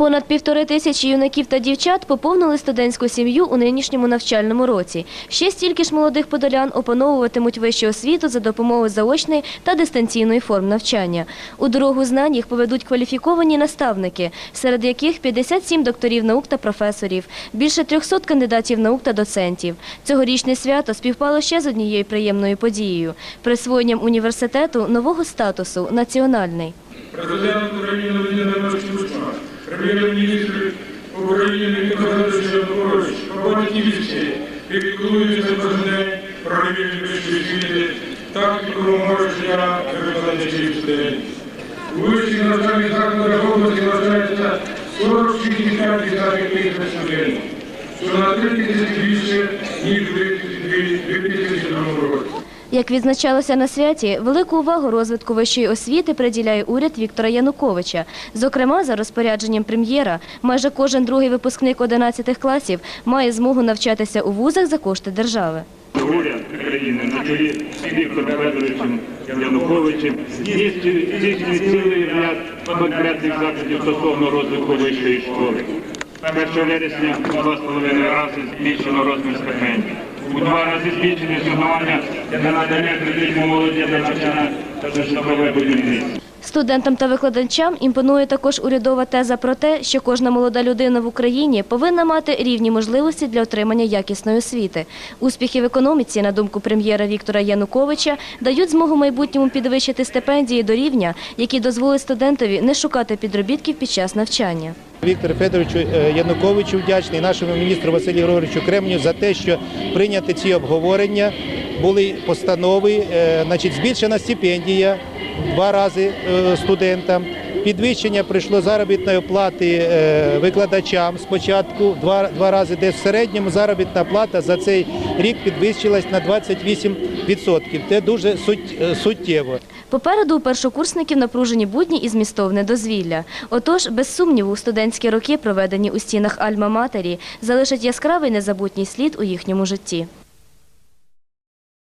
Понад півтори тисячі юнаків та дівчат поповнили студентську сім'ю у нинішньому навчальному році. Ще стільки ж молодих подолян опановуватимуть вищу освіту за допомогою заочної та дистанційної форм навчання. У дорогу знань їх поведуть кваліфіковані наставники, серед яких 57 докторів наук та професорів, більше 300 кандидатів наук та доцентів. Цьогорічне свято співпало ще з однією приємною подією – присвоєнням університету нового статусу – національний. Президент України прем'єр-міністр України Микола Янукович, Павлівський, піклуються кожен день про рівень вищої освіти, так і допоможе життя викладачів студентів. У вищих навчальних закладах області навчається 46,5 тисяч студентів, що на 3 тисячі більше, ніж у 2002 році. Як відзначалося на святі, велику увагу розвитку вищої освіти приділяє уряд Віктора Януковича. Зокрема, за розпорядженням прем'єра, майже кожен другий випускник 11 класів має змогу навчатися у вузах за кошти держави. Уряд країни на чолі з Віктором Федоровичем Януковичем здійснює цілий ряд конкретних заходів стосовно розвитку вищої школи. 1 вересня у два з половиною рази збільшено розмір стипендій. У два рази збільшені надання кредитів молоді на навчання та житлове будівництво. Студентам та викладачам імпонує також урядова теза про те, що кожна молода людина в Україні повинна мати рівні можливості для отримання якісної освіти. Успіхи в економіці, на думку прем'єра Віктора Януковича, дають змогу майбутньому підвищити стипендії до рівня, який дозволить студентові не шукати підробітків під час навчання. Віктору Федоровичу е, Януковичу вдячний нашому міністру Василію Григоровичу Кремню за те, що прийняті ці обговорення, були постанови, е, значить, збільшена стипендія два рази е, студентам. Підвищення прийшло заробітної плати викладачам спочатку два, два рази, де в середньому заробітна плата за цей рік підвищилась на 28%. Це дуже е, суттєво. Попереду у першокурсників напружені будні і змістовне дозвілля. Отож, без сумніву, студентські роки, проведені у стінах Альма-Матері, залишать яскравий незабутній слід у їхньому житті.